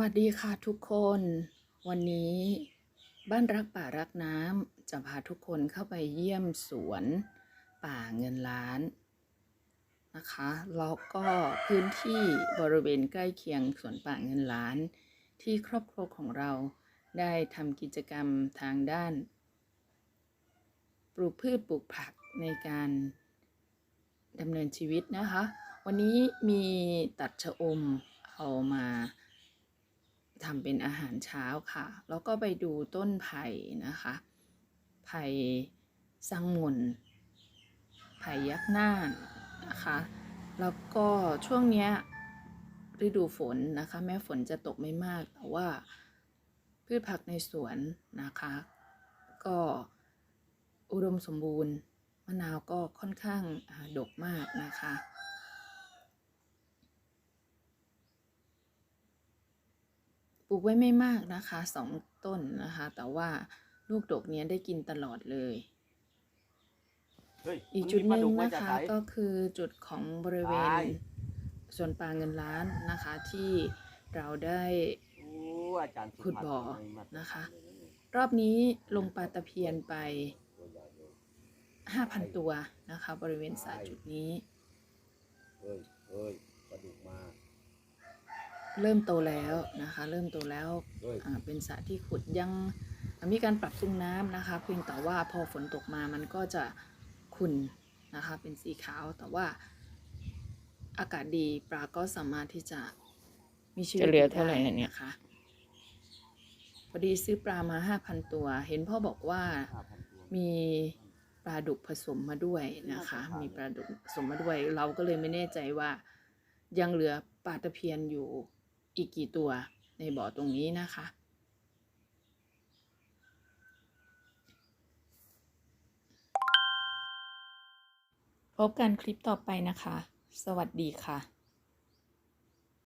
วัสดีค่ะทุกคน วันนี้บ้านรักป่ารักน้ำจะพาทุกคนเข้าไปเยี่ยมสวนป่าเงินล้านนะคะแล้วก็พื้นที่บริเวณใกล้เคียงสวนป่าเงินล้าน ที่ครอบครัวของเราได้ทำกิจกรรมทางด้าน ปลูกพืชปลูกผักในการดำเนินชีวิตนะคะ วันนี้มีตัดชะอมเอามา ทำเป็นอาหารเช้าค่ะ แล้วก็ไปดูต้นไผ่นะคะ ไผ่สังมนไผ่ยักษ์น่านนะคะ แล้วก็ช่วงเนี้ยฤดูฝนนะคะ แม้ฝนจะตกไม่มากแต่ว่าพืชผักในสวนนะคะ ก็อุดมสมบูรณ์มะนาวก็ค่อนข้างดกมากนะคะ ปลูกไว้ไม่มากนะคะสองต้นนะคะ แต่ว่าลูกดกเนี้ยได้กินตลอดเลยเฮ้ยอีกจุดหนึ่งมัมีปลาดุกมานะจากคะไหก็คือจุดของบริเวณใช่ส่วนป่าเงินล้านนะคะที่เราได้โอ้อาจารย์สุขุดบ่อภาพมานะคะ รอบนี้ลงปลาตะเพียนไป 5,000 ตัวนะคะ บริเวณสระจุดนี้ เฮ้ยเฮ้ยปลาดุกมา เริ่มโตแล้วนะคะ เริ่มโตแล้วเฮ้ยอ่าเป็นสระที่ขุดยังมีการปรับปรุงน้ำนะคะ เพียงแต่ว่าพอฝนตกมามันก็จะขุ่นนะคะ เป็นสีขาวแต่ว่าอากาศดีปลาก็สามารถที่จะมีชีวิตจะเหลือเท่าไหร่ได้เนี่ยนะคะพอดีซื้อปลามา5,000ตัว เห็นพ่อบอกว่าห้าพันตัวมีปลาดุกผสมมาด้วยนะคะ มีปลาดุกผสมมาด้วย เราก็เลยไม่แน่ใจว่ายังเหลือปลาตะเพียนอยู่ อีกกี่ตัวในบ่อตรงนี้นะคะ พบกันคลิปต่อไปนะคะ สวัสดีค่ะ